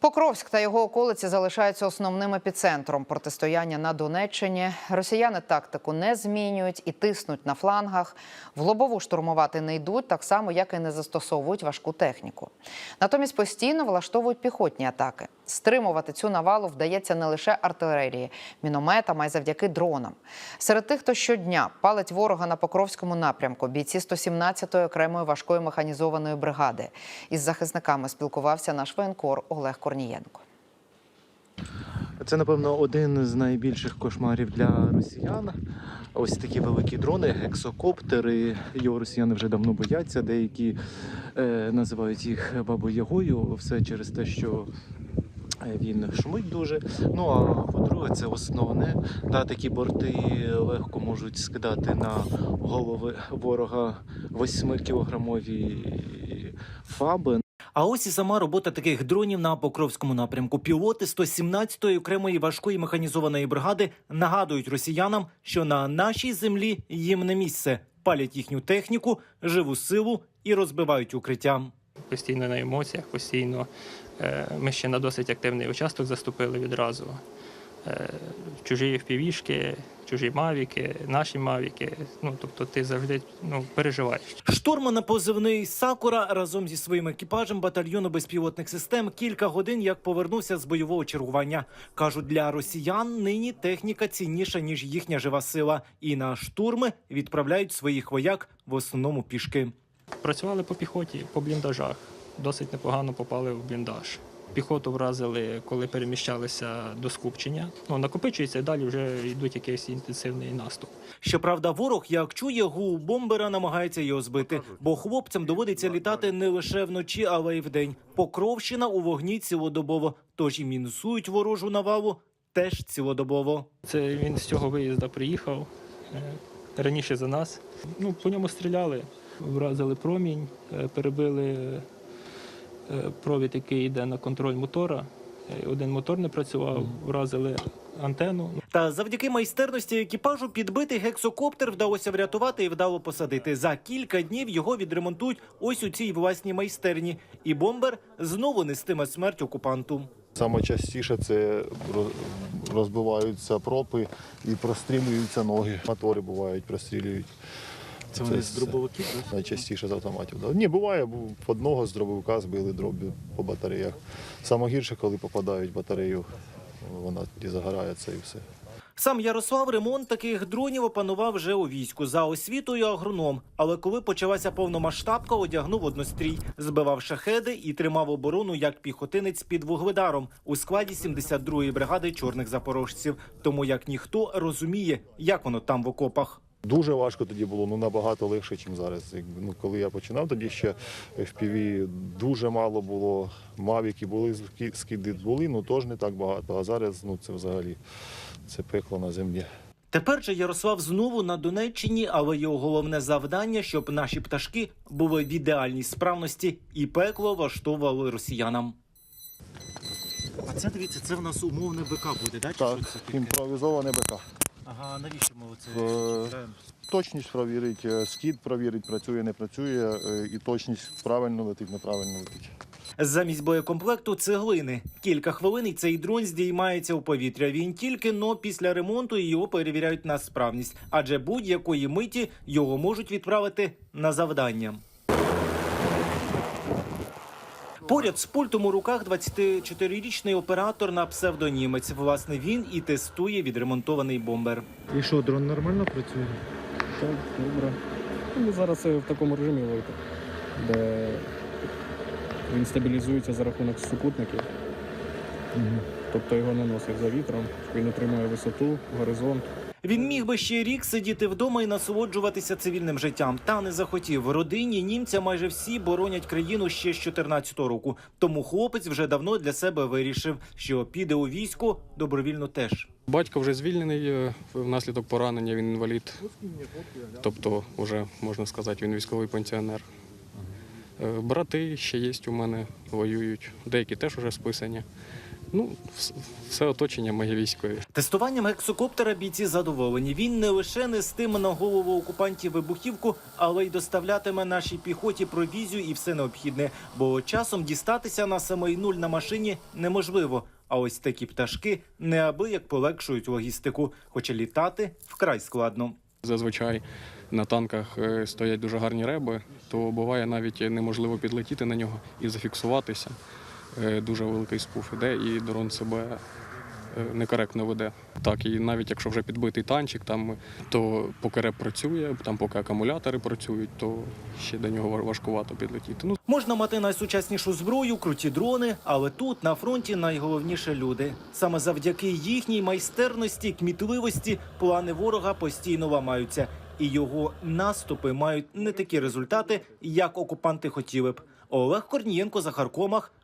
Покровськ та його околиці залишаються основним епіцентром протистояння на Донеччині. Росіяни тактику не змінюють і тиснуть на флангах. В лобову штурмувати не йдуть, так само як і не застосовують важку техніку. Натомість постійно влаштовують піхотні атаки. Стримувати цю навалу вдається не лише артилерії, мінометам, а й завдяки дронам. Серед тих, хто щодня палить ворога на Покровському напрямку, бійці 117-ї окремої важкої механізованої бригади. Із захисниками спілкувався наш воєнкор Олег Корнієнко. Це, напевно, один з найбільших кошмарів для росіян. Ось такі великі дрони, гексокоптери. Його росіяни вже давно бояться. Деякі е, називають їх бабою Ягою. Все через те, що він шумить дуже. Ну а по-друге, це основне. Да, такі борти легко можуть скидати на голови ворога 8-кілограмові фаби. А ось і сама робота таких дронів на Покровському напрямку. Пілоти 117-ї окремої важкої механізованої бригади нагадують росіянам, що на нашій землі їм не місце. Палять їхню техніку, живу силу і розбивають укриття. Постійно на емоціях, постійно. Е, Ми ще на досить активний участок заступили відразу. Е, Чужі впівішки, чужі мавіки, наші мавіки. Ну, тобто ти завжди ну, переживаєш. Штурман на позивний Сакура разом зі своїм екіпажем батальйону безпілотних систем кілька годин як повернувся з бойового чергування. кажуть, для росіян нині техніка цінніша ніж їхня жива сила, і на штурми відправляють своїх вояк в основному пішки. Працювали по піхоті, по бліндажах. Досить непогано попали в бліндаж. Піхоту вразили, коли переміщалися до скупчення. Ну, накопичується і далі вже йдуть якийсь інтенсивний наступ. Щоправда, ворог, як чує гул бомбера, намагається його збити, бо хлопцям доводиться літати не лише вночі, але й вдень. Покровщина у вогні цілодобово, тож і мінусують ворожу навалу теж цілодобово. Це він з цього виїзду приїхав е, раніше за нас. Ну, по ньому стріляли, вразили промінь, е, перебили е, провід, який йде на контроль мотора. Е, Один мотор не працював, вразили антенну. Та завдяки майстерності екіпажу підбитий гексокоптер вдалося врятувати і вдало посадити. За кілька днів його відремонтують ось у цій власній майстерні, і бомбер знову нестиме смерть окупанту. Саме частіше це розбиваються пропи і прострілюються ноги. Мотори бувають, прострілюють. Це вони з дробовиків. Найчастіше з автоматів. Да. Ні, буває, бу- одного з дробовика збили дроб'ю по батареях. Саме гірше, коли попадають в батарею, вона тоді загорається і все. Сам Ярослав ремонт таких дронів опанував вже у війську за освітою агроном. Але коли почалася повномасштабка, одягнув однострій, збивав шахеди і тримав оборону як піхотинець під вугледаром у складі 72-ї бригади чорних запорожців. Тому як ніхто розуміє, як воно там в окопах. Дуже важко тоді було, ну набагато легше, ніж зараз. Ну, коли я починав, тоді ще FPV дуже мало було. Мавіки були, скиди були, ну теж не так багато. А зараз ну, це взагалі це пекло на землі. Тепер же Ярослав знову на Донеччині, але його головне завдання, щоб наші пташки були в ідеальній справності і пекло влаштовували росіянам. А це дивіться, це в нас умовне БК буде, да? Так, імпровізоване БК. Ага, навіщо ми оце Е. Точність провірить, е, скид провірить, працює, не працює, е, і точність правильно летить, неправильно летить. Замість боєкомплекту цеглини. Кілька хвилин і цей дрон здіймається у повітря. Він тільки но після ремонту його перевіряють на справність, адже будь-якої миті його можуть відправити на завдання. Поряд з пультом у руках 24-річний оператор на псевдонімець. Власне, він і тестує відремонтований бомбер. І що, дрон нормально працює? Так, добре. Ми зараз в такому режимі ловити, де він стабілізується за рахунок супутників, тобто його не носить за вітром, він отримує висоту, горизонт. Він міг би ще рік сидіти вдома і насолоджуватися цивільним життям, та не захотів. В родині німця майже всі боронять країну ще з 14-го року. Тому хлопець вже давно для себе вирішив, що піде у військо добровільно теж. Батько вже звільнений е, внаслідок поранення, він інвалід. Тобто, вже можна сказати, він військовий пенсіонер. Е, Брати ще є у мене, воюють, деякі теж вже списані. Ну, все оточення моє військові. Тестуванням гексокоптера бійці задоволені. Він не лише нестиме на голову окупантів вибухівку, але й доставлятиме нашій піхоті провізію і все необхідне. Бо часом дістатися на самий нуль на машині неможливо. А ось такі пташки неабияк полегшують логістику, хоча літати вкрай складно. Зазвичай на танках е, стоять дуже гарні реби, то буває навіть неможливо підлетіти на нього і зафіксуватися. Е, Дуже великий спуф іде, і дрон себе е, некоректно веде. Так, і навіть якщо вже підбитий танчик, там, то поки реп працює, там поки акумулятори працюють, то ще до нього важ- важкувато підлетіти. Ну, Можна мати найсучаснішу зброю, круті дрони, але тут на фронті найголовніше люди. Саме завдяки їхній майстерності, кмітливості, плани ворога постійно ламаються, і його наступи мають не такі результати, як окупанти хотіли б. Олег Корнієнко, Захар Комах,